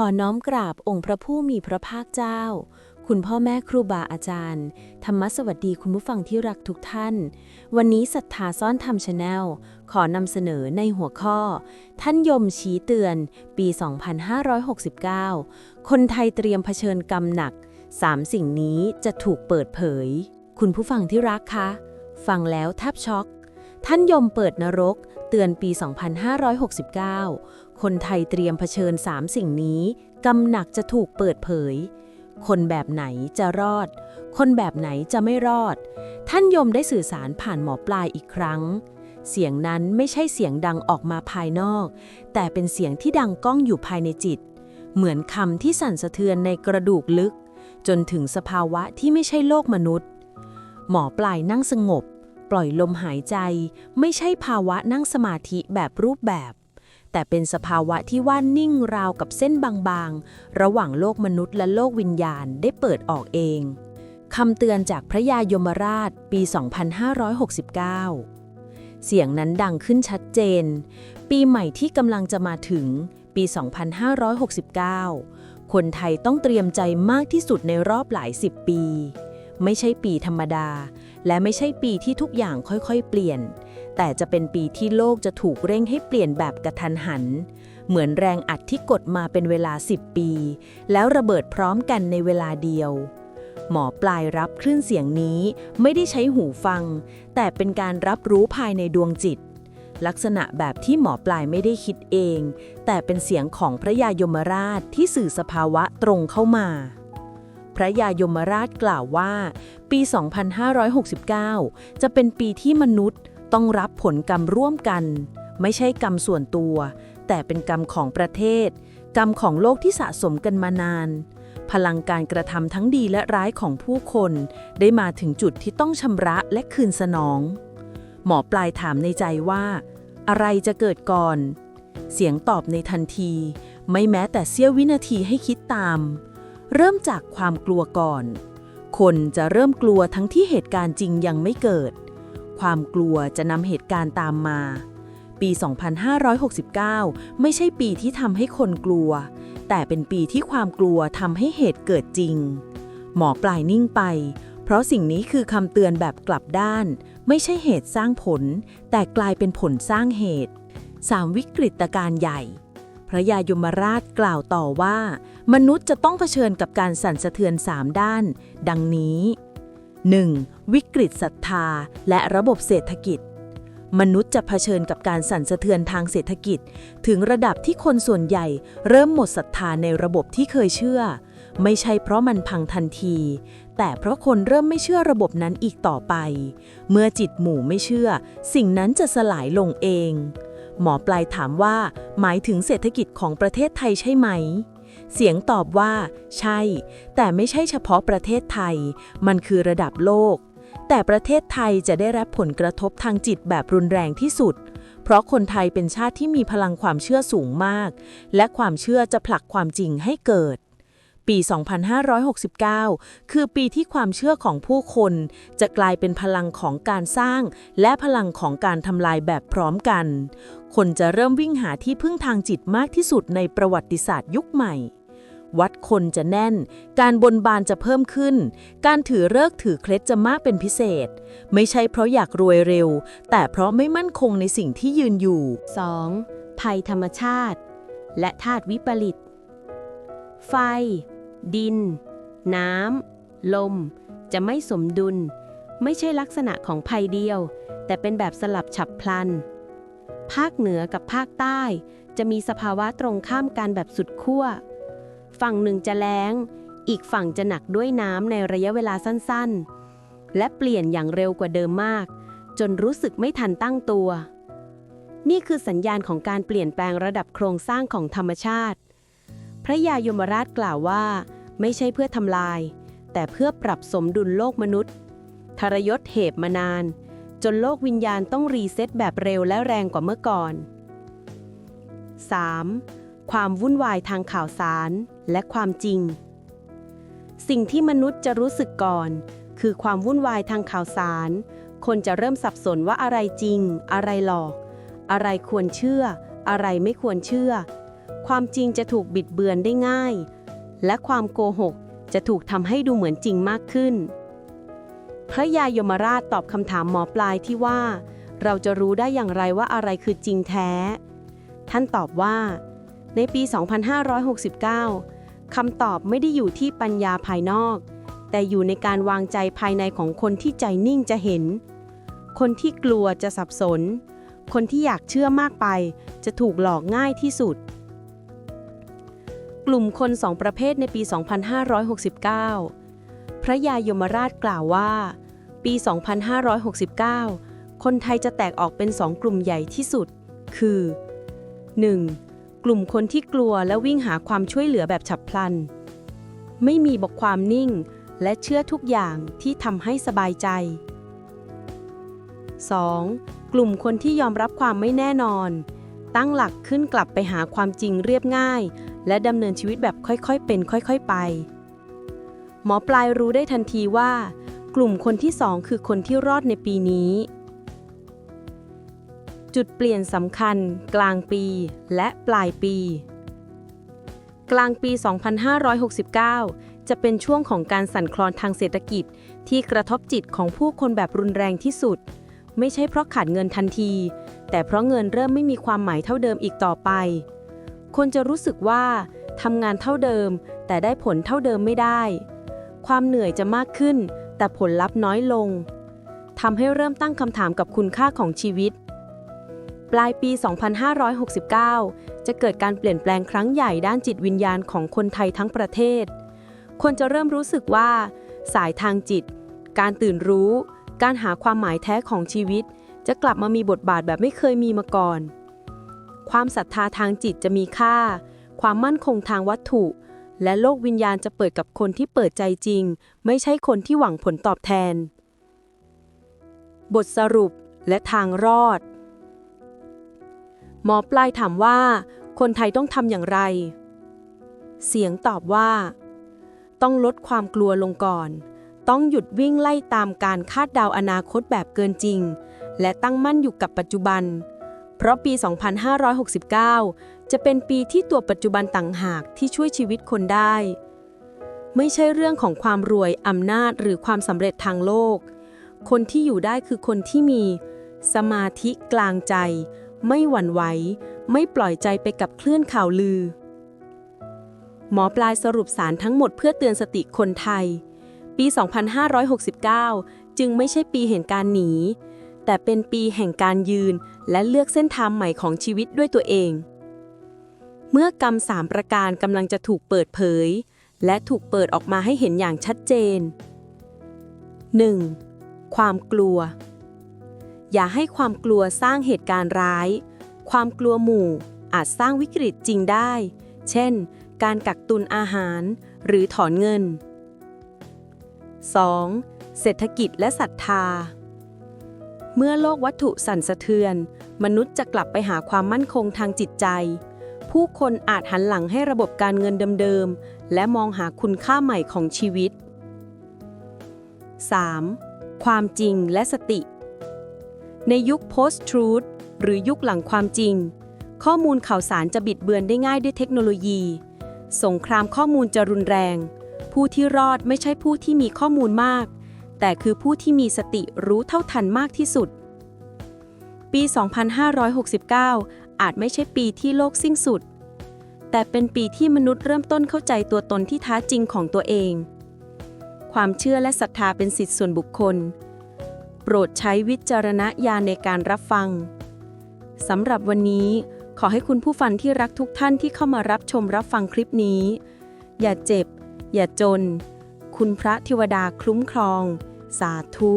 ขอน้อมกราบองค์พระผู้มีพระภาคเจ้า คุณพ่อแม่ครูบาอาจารย์ ธรรมสวัสดีคุณผู้ฟังที่รักทุกท่าน วันนี้ศรัทธาซ่อนธรรมชาแนลขอนำเสนอในหัวข้อ ท่านยมชี้เตือน ปี 2569 คนไทยเตรียมเผชิญกรรมหนัก 3 สิ่งนี้จะถูกเปิดเผย คุณผู้ฟังที่รักคะ ฟังแล้วแทบช็อก ท่านยมเปิดนรกเตือนปี 2569 คนไทยเตรียมเผชิญ3สิ่งนี้กำหนักจะถูกเปิดเผย คนแบบไหนจะรอด คนแบบไหนจะไม่รอด ท่านยมได้สื่อสารผ่านหมอปลายอีกครั้ง เสียงนั้นไม่ใช่เสียงดังออกมาภายนอก แต่เป็นเสียงที่ดังก้องอยู่ภายในจิต เหมือนคำที่สั่นสะเทือนในกระดูกลึก จนถึงสภาวะที่ไม่ใช่โลกมนุษย์ หมอปลายนั่งสงบ ปล่อยลมหายใจ ไม่ใช่ภาวะนั่งสมาธิแบบรูปแบบ แต่เป็นสภาวะที่ว่านิ่งราวกับเส้นบางๆ ระหว่างโลกมนุษย์และโลกวิญญาณได้เปิดออกเองคำเตือนจากพระยายมราชปี 2569 เสียงนั้นดังขึ้นชัดเจน ปีใหม่ที่กำลังจะมาถึงปี 2569 คนไทยต้องเตรียมใจมากที่สุดในรอบหลายสิบปี ไม่ใช่ปีธรรมดา และไม่ใช่ปีที่ทุกอย่างค่อยๆ เปลี่ยน แต่จะเป็นปีที่โลกจะถูกเร่งให้เปลี่ยนแบบกระทันหัน เหมือนแรงอัดที่กดมาเป็นเวลา 10 ปี แล้วระเบิดพร้อมกันในเวลาเดียว หมอปลายรับคลื่นเสียงนี้ไม่ได้ใช้หูฟัง แต่เป็นการรับรู้ภายในดวงจิต ลักษณะแบบที่หมอปลายไม่ได้คิดเอง แต่เป็นเสียงของพระยายมราชที่สื่อสภาวะตรงเข้ามา พระยายมราชกล่าวว่า ปี 2569 จะเป็นปีที่มนุษย์ต้องรับผลกรรมร่วมกัน ไม่ใช่กรรมส่วนตัว แต่เป็นกรรมของประเทศ กรรมของโลกที่สะสมกันมานาน พลังการกระทำทั้งดีและร้ายของผู้คน ได้มาถึงจุดที่ต้องชำระและคืนสนอง หมอปลายถามในใจว่า อะไรจะเกิดก่อน เสียงตอบในทันที ไม่แม้แต่เสี้ยววินาทีให้คิดตาม เริ่มจากความกลัวก่อน คนจะเริ่มกลัวทั้งที่เหตุการณ์จริงยังไม่เกิด ความกลัวจะนำเหตุการณ์ตามมา ปี 2569 ไม่ใช่ปีที่ทำให้คนกลัว แต่เป็นปีที่ความกลัวทำให้เหตุเกิดจริง หมอปลายนิ่งไป เพราะสิ่งนี้คือคำเตือนแบบกลับด้าน ไม่ใช่เหตุสร้างผล แต่กลายเป็นผลสร้างเหตุสามวิกฤตการณ์ใหญ่ พระยายมราชกล่าวต่อว่า มนุษย์จะต้องเผชิญกับการสั่นสะเทือนสามด้าน ดังนี้ 1. วิกฤตศรัทธา และระบบเศรษฐกิจ มนุษย์จะเผชิญกับการสั่นสะเทือนทางเศรษฐกิจ ถึงระดับที่คนส่วนใหญ่ เริ่มหมดศรัทธาในระบบที่เคยเชื่อ ไม่ใช่เพราะมันพังทันที แต่เพราะคนเริ่มไม่เชื่อระบบนั้นอีกต่อไป เมื่อจิตหมู่ไม่เชื่อ สิ่งนั้นจะสลายลงเอง หมอปลายถามว่า หมายถึงเศรษฐกิจของประเทศไทยใช่ไหม เสียงตอบว่า ใช่ แต่ไม่ใช่เฉพาะประเทศไทย มันคือระดับโลก แต่ประเทศไทยจะได้รับผลกระทบทางจิตแบบรุนแรงที่สุด เพราะคนไทยเป็นชาติที่มีพลังความเชื่อสูงมาก และความเชื่อจะผลักความจริงให้เกิด ปี 2569 คือปีที่ความเชื่อของผู้คน จะกลายเป็นพลังของการสร้าง และพลังของการทำลายแบบพร้อมกัน คนจะเริ่มวิ่งหาที่พึ่งทางจิตมากที่สุดในประวัติศาสตร์ยุคใหม่ วัดคนจะแน่น การบนบานจะเพิ่มขึ้น การถือเลิกถือเคล็ดจะมากเป็นพิเศษ ไม่ใช่เพราะอยากรวยเร็ว แต่เพราะไม่มั่นคงในสิ่งที่ยืนอยู่ 2. ภัยธรรมชาติ และธาตุวิปริตไฟ ดิน น้ำ ลม จะไม่สมดุล ไม่ใช่ลักษณะของภัยเดียว แต่เป็นแบบสลับฉับพลัน ภาคเหนือกับภาคใต้ จะมีสภาวะตรงข้ามกันแบบสุดขั้ว ฝั่งหนึ่งจะแล้ง อีกฝั่งจะหนักด้วยน้ำในระยะเวลาสั้นๆ และเปลี่ยนอย่างเร็วกว่าเดิมมาก จนรู้สึกไม่ทันตั้งตัว นี่คือสัญญาณของการเปลี่ยนแปลงระดับโครงสร้างของธรรมชาติพระยายมราชกล่าวว่า ไม่ใช่เพื่อทำลาย แต่เพื่อปรับสมดุลโลกมนุษย์ ทรยศเหบมานาน จนโลกวิญญาณต้องรีเซ็ตแบบเร็วและแรงกว่าเมื่อก่อน 3. ความวุ่นวายทางข่าวสารและความจริง สิ่งที่มนุษย์จะรู้สึกก่อน คือความวุ่นวายทางข่าวสาร คนจะเริ่มสับสนว่าอะไรจริง อะไรหลอก อะไรควรเชื่อ อะไรไม่ควรเชื่อ ความจริงจะถูกบิดเบือนได้ง่าย และความโกหกจะถูกทำให้ดูเหมือนจริงมากขึ้น พระยายมราชตอบคำถามหมอปลายที่ว่า เราจะรู้ได้อย่างไรว่าอะไรคือจริงแท้ ท่านตอบว่า ในปี 2569 คำตอบไม่ได้อยู่ที่ปัญญาภายนอก แต่อยู่ในการวางใจภายในของคนที่ใจนิ่งจะเห็น คนที่กลัวจะสับสน คนที่อยากเชื่อมากไป จะถูกหลอกง่ายที่สุด กลุ่มคนสองประเภทในปี 2569 พระยายมราชกล่าวว่า ปี 2569 คนไทยจะแตกออกเป็นสองกลุ่มใหญ่ที่สุด คือ 1. กลุ่มคนที่กลัวและวิ่งหาความช่วยเหลือแบบฉับพลัน ไม่มีบอกความนิ่งและเชื่อทุกอย่างที่ทำให้สบายใจ 2. กลุ่มคนที่ยอมรับความไม่แน่นอน ตั้งหลักขึ้นกลับไปหาความจริงเรียบง่าย และดำเนินชีวิตแบบค่อยๆเป็น ค่อยๆไป หมอปลายรู้ได้ทันทีว่า กลุ่มคนที่สองคือคนที่รอดในปีนี้ จุดเปลี่ยนสำคัญ กลางปีและปลายปี กลางปี 2569 จะเป็นช่วงของการสั่นคลอนทางเศรษฐกิจที่กระทบจิตของผู้คนแบบรุนแรงที่สุด ไม่ใช่เพราะขาดเงินทันที แต่เพราะเงินเริ่มไม่มีความหมายเท่าเดิมอีกต่อไป คนจะรู้สึกว่าทำงานเท่าเดิม แต่ได้ผลเท่าเดิมไม่ได้ ความเหนื่อยจะมากขึ้น แต่ผลลัพธ์น้อยลงทำให้เริ่มตั้งคำถามกับคุณค่าของชีวิต ปลายปี 2569 จะเกิดการเปลี่ยนแปลงครั้งใหญ่ด้านจิตวิญญาณของคนไทยทั้งประเทศ คนจะเริ่มรู้สึกว่า สายทางจิต การตื่นรู้ การหาความหมายแท้ของชีวิต จะกลับมามีบทบาทแบบไม่เคยมีมาก่อน ความศรัทธาทางจิตจะมีค่า ความมั่นคงทางวัตถุ และโลกวิญญาณจะเปิดกับคนที่เปิดใจจริง ไม่ใช่คนที่หวังผลตอบแทน บทสรุปและทางรอด หมอปลายถามว่า คนไทยต้องทำอย่างไร เสียงตอบว่า ต้องลดความกลัวลงก่อน ต้องหยุดวิ่งไล่ตามการคาดเดาอนาคตแบบเกินจริง และตั้งมั่นอยู่กับปัจจุบัน เพราะปี 2569 จะเป็นปีที่ตัวปัจจุบันต่างหากที่ช่วยชีวิตคนได้ ไม่ใช่เรื่องของความรวยอำนาจหรือความสำเร็จทางโลก คนที่อยู่ได้คือคนที่มี สมาธิกลางใจ ไม่หวั่นไหว ไม่ปล่อยใจไปกับคลื่นข่าวลือ หมอปลายสรุปสารทั้งหมดเพื่อเตือนสติคนไทย ปี 2569 จึงไม่ใช่ปีแห่งการหนี แต่เป็นปีแห่งการยืน และเลือกเส้นทางใหม่ของชีวิตด้วยตัวเอง เมื่อกรรมสามประการกำลังจะถูกเปิดเผย และถูกเปิดออกมาให้เห็นอย่างชัดเจน 1. ความกลัว อย่าให้ความกลัวสร้างเหตุการณ์ร้าย ความกลัวหมู่อาจสร้างวิกฤตจริงได้ เช่น การกักตุนอาหาร หรือถอนเงิน 2. เศรษฐกิจและศรัทธา เมื่อโลกวัตถุสั่นสะเทือน มนุษย์จะกลับไปหาความมั่นคงทางจิตใจ ผู้คนอาจหันหลังให้ระบบการเงินเดิมๆ และมองหาคุณค่าใหม่ของชีวิต 3. ความจริงและสติ ในยุค post-truth หรือยุคหลังความจริง ข้อมูลข่าวสารจะบิดเบือนได้ง่ายด้วยเทคโนโลยี สงครามข้อมูลจะรุนแรง ผู้ที่รอดไม่ใช่ผู้ที่มีข้อมูลมาก แต่คือผู้ที่มีสติรู้เท่าทันมากที่สุด ปี 2569 อาจไม่ใช่ปีที่โลกสิ้นสุด แต่เป็นปีที่มนุษย์เริ่มต้นเข้าใจตัวตนที่แท้จริงของตัวเอง ความเชื่อและศรัทธาเป็นสิทธิส่วนบุคคล โปรดใช้วิจารณญาณในการรับฟังสำหรับวันนี้ขอให้คุณผู้ฟังที่รักทุกท่านที่เข้ามารับชมรับฟังคลิปนี้ อย่าเจ็บ อย่าจน คุณพระเทวดาคลุ้มครอง สาธุ